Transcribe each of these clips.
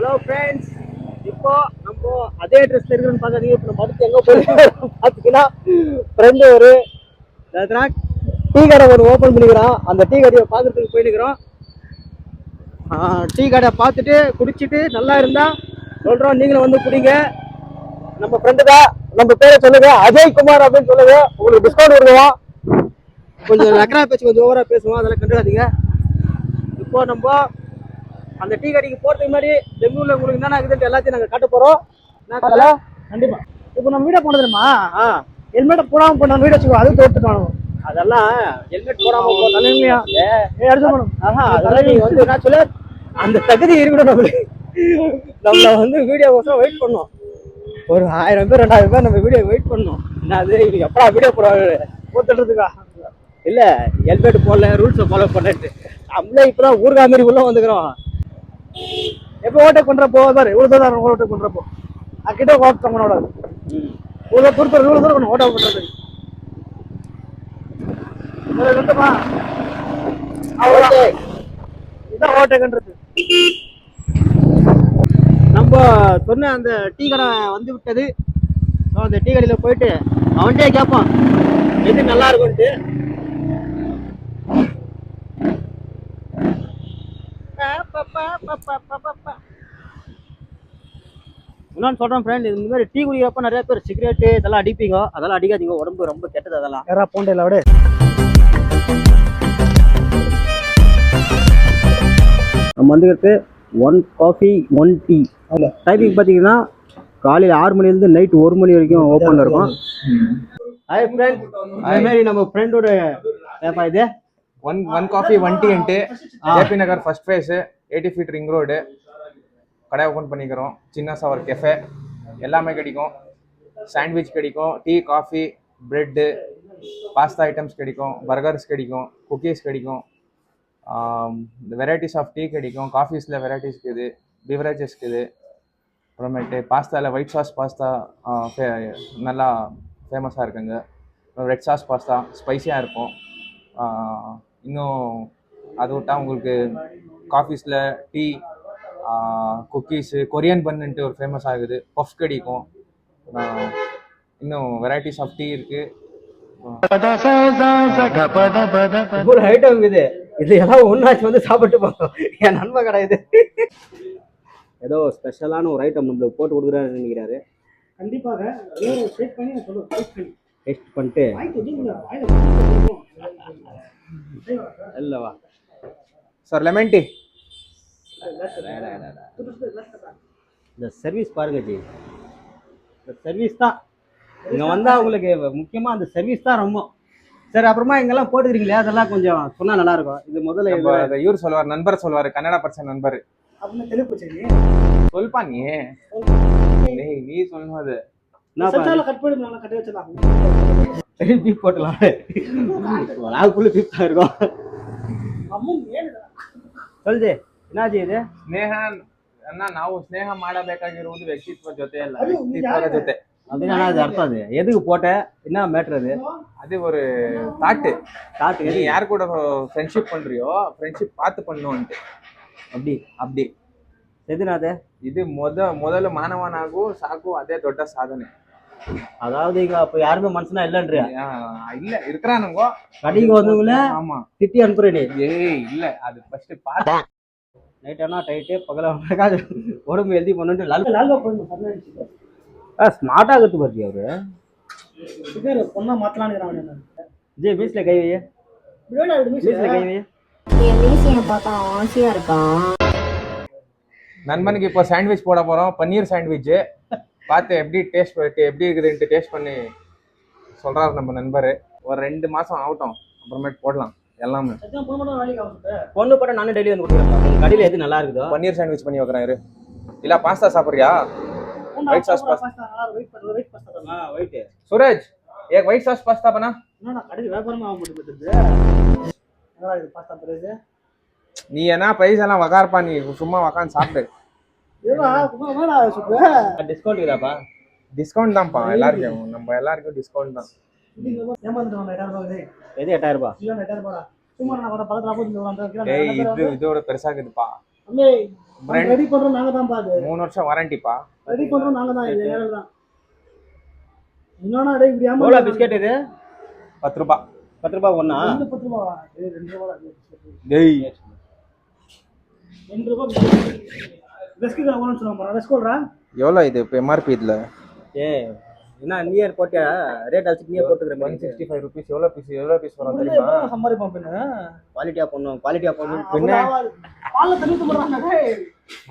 Hello friends இப்போ நம்ம அதே ட்ரெஸ்ல இருக்குன்னு பார்க்காதீங்க இப்போ நம்ம அடுத்து எங்க போயிருக்கோம் பார்த்தீங்கன்னா ஃப்ரெண்டு ஒரு டீ கடை ஒரு ஓப்பன் பண்ணிக்கிறோம் அந்த டீ கடையை பார்க்கறதுக்கு போயிருக்கிறோம் டீ கடை பார்த்துட்டு குடிச்சிட்டு நல்லா இருந்தா சொல்றோம். நீங்களும் வந்து குடிங்க. நம்ம ஃப்ரெண்டு தான். நம்ம பேரை சொல்லுங்க. அஜய் குமார் அப்படின்னு சொல்லுங்க. உங்களுக்கு டிஸ்கவுண்ட் கொடுக்குவோம் கொஞ்சம் நக்கரா பேச்சு கொஞ்சம் ஓவரா பேசுவோம். அதெல்லாம் கண்டுக்காதீங்க. இப்போ நம்ம அந்த டீ கடைக்கு போறதுக்கு முன்னாடி பெங்களூர்ல உங்களுக்கு என்னென்ன இருக்குதுன்னு எல்லாத்தையும் நாங்க காட்ட போறோம். என்ன கதை? கண்டிப்பா. இப்போ நம்ம வீடியோ போனது தெரியுமா ஆ. ஹெல்மெட் போடாம போன வீடியோ வச்சுக்கோ அது தோத்துட்டானு அதெல்லாம் ஹெல்மெட் போடாம போனாலும் இல்லையா? அடுத்து போனோம் ஆஹா அதெல்லாம் நீங்க வந்து என்ன சொல்ல? அந்த தகுதி இருக்கணும் நம்மளுக்கு. நம்மள வந்து வீடியோ கோசம் வெயிட் பண்ணோம். ஒரு ஆயிரம் பேர் ரெண்டாயிரம் பேர் நம்ம வீடியோ வெயிட் பண்ணோம். என்ன அது இது எப்படா வீடியோ போடுவாங்க? போத்துறதுக்கா இல்ல ஹெல்மெட் போடல ரூல்ஸை ஃபாலோ பண்ணிட்டு நம்மளே இப்பதான் ஊர்கா மாதிரி உள்ள வந்துக்கிறோம். எப்போ ஓட்டை பண்றப்போ பாரு. இவ்வளவு தூரம் ஓட்டை பண்றப்போ அக்கிட்ட ஓட்ட பண்ணோட இவ்வளவு தூரத்தில் இவ்வளவு தூரம் ஓட்ட பண்றது இவ்வளவு கண்டுமா அவ்வளவுதான். இதான் ஓட்டைன்றது நம்ம சொன்ன அந்த டீ கடை வந்து விட்டது. அந்த டீ கடையில் போயிட்டு அவன்கிட்டே கேட்பான் எது நல்லா இருக்கும்ட்டு இன்னொன்று சொல்கிறேன் ஃப்ரெண்ட் இந்த மாதிரி டீ குடிக்கிறப்ப நிறைய பேர் சிகரெட்டு இதெல்லாம் அடிப்பீங்க. அதெல்லாம் அடிக்காதீங்க உடம்பு ரொம்ப கெட்டது அதெல்லாம். யாரா போண்டேல விட. நம்ம வந்துக்கிறது one coffee one tea timing பார்த்தீங்கன்னா காலையில் ஆறு மணிலேருந்து நைட் ஒரு மணி வரைக்கும் ஓப்பனில் இருக்கும். ஹாய் ஃப்ரெண்ட் அதே மாதிரி நம்ம ஃப்ரெண்டோட இது? One one coffee one tea and JP Nagar first phase eighty feet ring road. கடை ஓப்பன் பண்ணிக்கிறோம். சின்ன சவர் கெஃபே எல்லாமே கிடைக்கும். சாண்ட்விச் கிடைக்கும். Tea coffee bread pasta items கிடைக்கும். பர்கர்ஸ் கிடைக்கும். குக்கீஸ் கிடைக்கும். வெரைட்டிஸ் ஆஃப் டீ கிடைக்கும். காஃபீஸில் வெரைட்டிஸ் இருக்குது. பிவரேஜஸ் இருக்குது. அப்புறமேட்டு பாஸ்தாவில் ஒயிட் சாஸ் பாஸ்தா நல்லா ஃபேமஸாக இருக்குங்க. ரெட் சாஸ் பாஸ்தா ஸ்பைசியாக இருக்கும். இன்னும் அது விட்டால் உங்களுக்கு காஃபீஸில் டீ குக்கீஸு கொரியன் பன்னுன்ட்டு ஒரு ஃபேமஸ் ஆகுது. பஃப் கிடைக்கும். இன்னும் வெரைட்டிஸ் ஆஃப் டீ இருக்குது ஒரு ஐட்டம் இது. இது எல்லாம் ஒன்றாச்சு வந்து சாப்பிட்டு போகும் என் நண்பன் கடை இது. ஏதோ ஸ்பெஷலான ஒரு ஐட்டம் நம்மளுக்கு போட்டு கொடுக்குறாருன்னு நினைக்கிறாரு. கண்டிப்பாக. டேஸ்ட் பண்ணிட்டு. இல்லவா சார் லெமன் டீ இந்த சர்வீஸ் பாருங்க ஜி. இந்த சர்வீஸ் தான். இங்கே வந்தால் உங்களுக்கு முக்கியமாக அந்த சர்வீஸ் தான் ரொம்ப. சரி அப்புறமா இங்கெல்லாம் போட்டுக்கிறீங்களே அதெல்லாம் கொஞ்சம் சொன்னால் நல்லா இருக்கும் இது முதல்ல இவர் சொல்லுவார் நண்பர் சொல்லுவார் கன்னடா பர்சன் நண்பர். சொல்பா நீ. டேய் நீ சொல்லணும் அது என்ன சச்சால கட் பண்ணி நல்லா கட்டி வச்சிடலாம். பீப் போட்டலாம். நாக்குள்ள பீப் தான் இருக்கும் சொல்லுது ಎನಾಜಿ ಇದೆ? ಸ್ನೇಹ ಅನ್ನ ನಾವು ಸ್ನೇಹ ಮಾಡಬೇಕಾಗಿರುವುದು ವ್ಯಕ್ತಿತ್ವ ಜೊತೆ ಅಲ್ಲ ವ್ಯಕ್ತಿತ್ವದ ಜೊತೆ. அப்படின்னு ஆனால் அர்த்தம் அது எதுக்கு போட்ட என்ன மேட்ரு அது அது ஒரு தாட்டு தாட்டு நீ யார் கூட ஃப்ரெண்ட்ஷிப் பண்ணுறியோ ஃப்ரெண்ட்ஷிப் பார்த்து பண்ணுன்ட்டு அப்படி அப்படி எதுனாத இது முத முதல்ல மாணவனாகும் சாக்கும் அதே தொட்ட சாதனை அதாவது இங்க அப்ப யாருமே மனுஷனா இல்லன்றியா இல்ல இருக்கிறானுங்க கடிக்கு வந்தவங்கள ஆமா திட்டி அனுப்புறேன் ஏய் இல்ல அது ஃபர்ஸ்ட் பார்த்தேன் நைட் ஆனா டைட்டு பகல உடம்பு எழுதி பண்ணுட்டு லால் லால்பா போடணும் பதினஞ்சு ஸ்மார்ட் ஆகிறது பாருங்க அவரு? சுகர் பொண்ணா மாத்தலான்னு ஜி மீஸ்ல கை வைய. மீஸ்ல கை வைய. பார்த்தா ஆசையா இருக்கான். நண்பனுக்கு இப்போ சாண்ட்விச் போட போறோம். பன்னீர் சாண்ட்விச் பார்த்து எப்படி டேஸ்ட் எப்படி இருக்குதுன்ட்டு டேஸ்ட் பண்ணி சொல்றாரு நம்ம நண்பர். ஒரு ரெண்டு மாசம் ஆகட்டும். அப்புறமேட்டு போடலாம். எல்லாமே. பொண்ணு போட்ட நானும் டெய்லி வந்து கொடுக்குறேன் கடையில் எது நல்லா இருக்குதோ. பன்னீர் சாண்ட்விச் பண்ணி வைக்கிறேன் இரு. இல்ல பாஸ்தா சாப்பிட்றியா? ஒயிட் சாஸ் பாஸ்தா சுரேஜ் ஏ ஒயிட் சாஸ் பாஸ்தா பண்ணா? கடையில் வியாபாரமா ஆக முடியும் பாஸ்தா பிரைஸ் நீ என்ன பிரைஸ் எல்லாம் வகார்ப்பா நீ சும்மா உக்காந்து சாப்பிடு. டிஸ்கவுண்ட் இருக்காப்பா டிஸ்கவுண்ட் தான்ப்பா எல்லாருக்கும் நம்ம எல்லாருக்கும் டிஸ்கவுண்ட் தான். எது எட்டாயிரம் ரூபாய்? ரூபாய் டேய் இது இதோட பெருசா இருக்குதுப்பா அம்மே Brand- ரெடி பண்றோம் நாங்க தான் பாது மூணு வருஷம் வாரண்டிப்பா? ரெடி பண்றோம் நாங்க தான் இது நேரம் தான் இன்னொன்னா டேய் இப்படி பிஸ்கெட் இது? பத்து ரூபா பத்து ரூபாய் ஒண்ணா ரெண்டு பத்து ரூபாவா ஏய் ரெண்டு ரூபா தான் biscuit. டேய். ரெண்டு ரூபா பிஸ்கெட். எவ்வளோன்னு சொல்லுவாங்க ரெஸ்கோல்ரா எவ்வளோ இது? இப்போ எம்ஆர்பி இதில்? ஏ என்ன நியர் போட்டியா? ரேட் அடிச்சு நீயே ஒன் போட்டுக்கிறேன் சிக்ஸ்டி ஃபைவ் ருபீஸ் எவ்வளோ பீஸ் எவ்வளோ பீஸ் வரும் தெரியுமா? சம்பாதிப்போம் பின்ன? குவாலிட்டியா பண்ணும் குவாலிட்டியா பண்ணும் பின்ன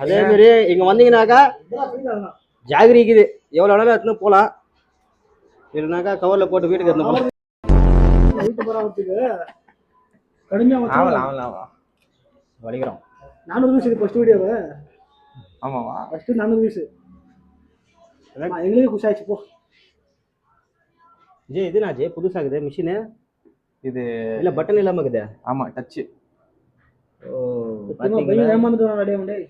அதே மாதிரி இங்க வந்தீங்கன்னாக்கா ஜாகிரி இருக்குது. எவ்வளோ வேணாலும் எடுத்துன்னு போகலாம். இல்லைனாக்கா கவரில் போட்டு வீட்டுக்கு எடுத்துன்னு போகலாம். வீட்டு பராமரிப்புக்கு கடுமையா ஆகலாம் ஆகலாம் வலிக்கிறோம். நானூறு வீஸ் இது ஃபர்ஸ்ட் வீடியோவை ஆமாவா? ஃபர்ஸ்ட் நானூறு வீஸ் எங்களுக்கே குஷாயிச்சு போ. ஜே இது நான் ஜே புதுசாகுது மிஷினு இது இல்லை பட்டன் இல்லாமல் இருக்குது ஆமாம் டச்சு ஓ பையன் பார்த்தீங்களா ஏமாந்துட்டு வரான் டேய் டேய்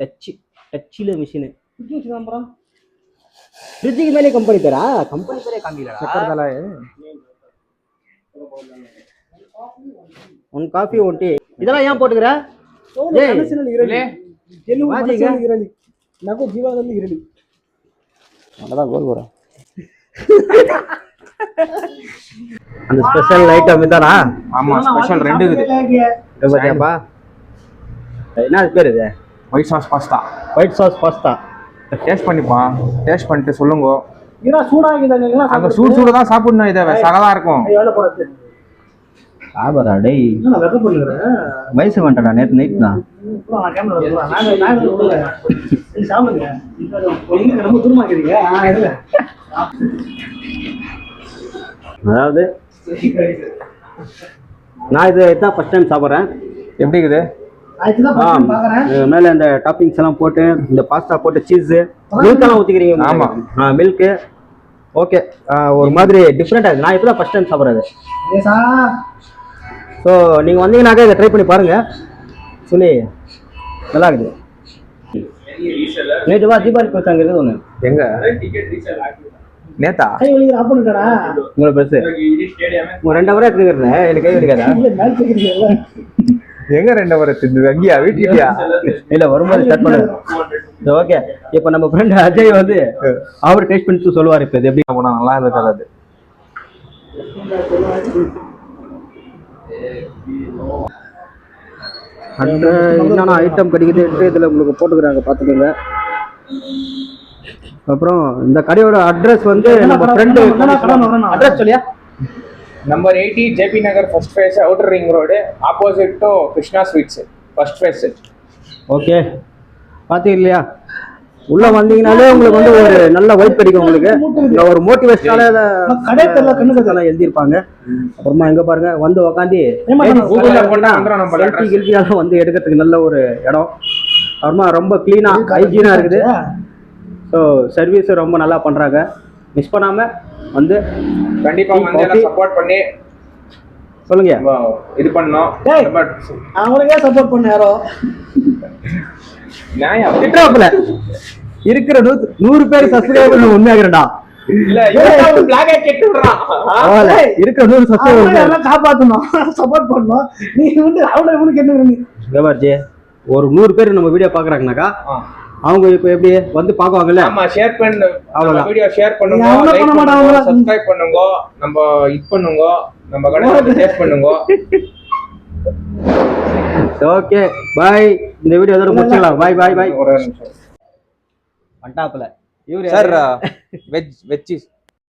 டச்சு டச்சில் மிஷினு குட்டி வச்சு தான் போறான் ஃப்ரிட்ஜுக்கு மேலே கம்பெனி பேரா கம்பெனி பேரே காமிக்கலடா சக்கரதலா ஒன் காஃபி ஒன் டீ இதெல்லாம் ಏನ್ போட்டுக்கிற ಏಯ್, ಕನಸಿನಲ್ಲಿ ಇರಲಿ ಗೆಲುವು ವಾಜಿಗ. ಮನಸ್ಸಿನಲ್ಲಿ ಇರಲಿ ನಗು ಜೀವನದಲ್ಲಿ ಇರಲಿ அதான் கோல் போகிறோம் அந்த ஸ்பெஷல் ஐட்டம் இதானா ஆமா ஸ்பெஷல் ரெண்டு இருக்குது பாத்தியாப்பா என்ன பேர் இது? White sauce pasta white sauce pasta taste பண்ணிப்பா. Taste பண்ணிட்டு சொல்லுங்க. அங்க? சூடு சூடு தான் சாப்பிடணும் இதை. சகலா இருக்கும். ஆபரா டேய். வயசு வந்துட்டா நேற்று நைட் தான் அதாவது நான் இது இதான் ஃபஸ்ட் டைம் சாப்பிட்றேன். எப்படி இருக்குது? தான் மேலே இந்த டாப்பிங்ஸ் எல்லாம் போட்டு இந்த பாஸ்தா போட்டு சீஸு மில்க் எல்லாம் ஊற்றிக்கிறீங்க ஆமா. ஆ மில்க்கு ஓகே ஒரு மாதிரி டிஃப்ரெண்ட்டாக இருக்குது. நான் இப்போ தான் ஃபஸ்ட் டைம் சாப்பிட்றது ஸோ நீங்கள் வந்தீங்கன்னாக்கா இதை ட்ரை பண்ணி பாருங்கள் சொல்லி நல்லா இருக்குது. நேற்று வா தீபாவளி இருக்குது ஒன்று எங்க? நேத்தா? கை வலிக்கிற உங்களை பெருசு உங்கள் ரெண்டு எடுத்துக்கிறேன் எனக்கு கை வலிக்காதா எங்க ரெண்டு வர திண்டு அங்கேயா? வீட்டுக்கிட்டயா? இல்லை வரும்போது ஸ்டார்ட் பண்ணுங்க ஓகே இப்போ நம்ம ஃப்ரெண்ட் அஜய் வந்து அவர் டேஸ்ட் பண்ணிட்டு சொல்லுவார் இப்போ இது எப்படி? போனா நல்லா இருக்காது அது. அந்த என்னென்ன ஐட்டம் கிடைக்குதுன்ட்டு இதில் உங்களுக்கு போட்டுக்கிறாங்க பார்த்துக்கோங்க. அப்புறம் இந்த கடையோட அட்ரஸ் வந்து நம்ம ஃப்ரெண்டு அட்ரஸ் சொல்லியா? Number eighty JP Nagar first phase outer ring road opposite to Krishna sweets first phase okay பார்த்தீங்க இல்லையா உள்ள வந்தீங்கனாலே உங்களுக்கு வந்து ஒரு நல்ல வைப் கிடைக்கும் உங்களுக்கு. ஒரு மோட்டிவேஷனால கடை தெரியல கண்ணுக்கு எல்லாம் எழுதியிருப்பாங்க. அப்புறமா எங்க பாருங்க வந்து உக்காந்து வந்து எடுக்கிறதுக்கு நல்ல ஒரு இடம். அப்புறமா ரொம்ப க்ளீனா ஹைஜீனா இருக்குது. ஸோ சர்வீஸ் ரொம்ப நல்லா பண்றாங்க. மிஸ் பண்ணாம வந்து கண்டிப்பா வந்து Coffee. எல்லாம் சப்போர்ட் பண்ணி சொல்லுங்க. இது பண்ணோம் அவங்களுக்கே சப்போர்ட் பண்ண யாரோ திட்டுறாப்புல. இருக்கிற நூத்து நூறு பேர் சப்ஸ்கிரைபர் உண்மையாகிறடா இல்ல இருக்கிற நூறு சப்ஸ்கிரைபர் காப்பாத்தணும். சப்போர்ட் பண்ணணும். நீ வந்து அவனை இவனுக்கு என்ன ஒரு நூறு பேர் நம்ம வீடியோ பாக்குறாங்கனாக்கா அவங்க இப்போ எப்படி வந்து பார்க்குவாங்கல்ல? ஆமா ஷேர் பண்ணு. அவ்வளவுதான். வீடியோ ஷேர் பண்ணுங்க. பண்ண பண்ணுங்க மாட்டாங்களா? சப்ஸ்கிரைப் பண்ணுங்க. நம்ம இது பண்ணுங்க. நம்ம கடை டேஸ்ட் பண்ணுங்க. ஓகே பாய் இந்த வீடியோ இதோட முடிச்சுக்கலாம் பாய் பாய் பாய் ஒரு நிமிஷம். பட்டாப்புல இவரு சார் வெஜ் வெஜ்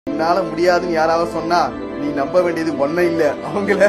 என்னால முடியாதுன்னு யாராவது சொன்னா நீ நம்ப வேண்டியது ஒன்னும் இல்ல. அவங்கள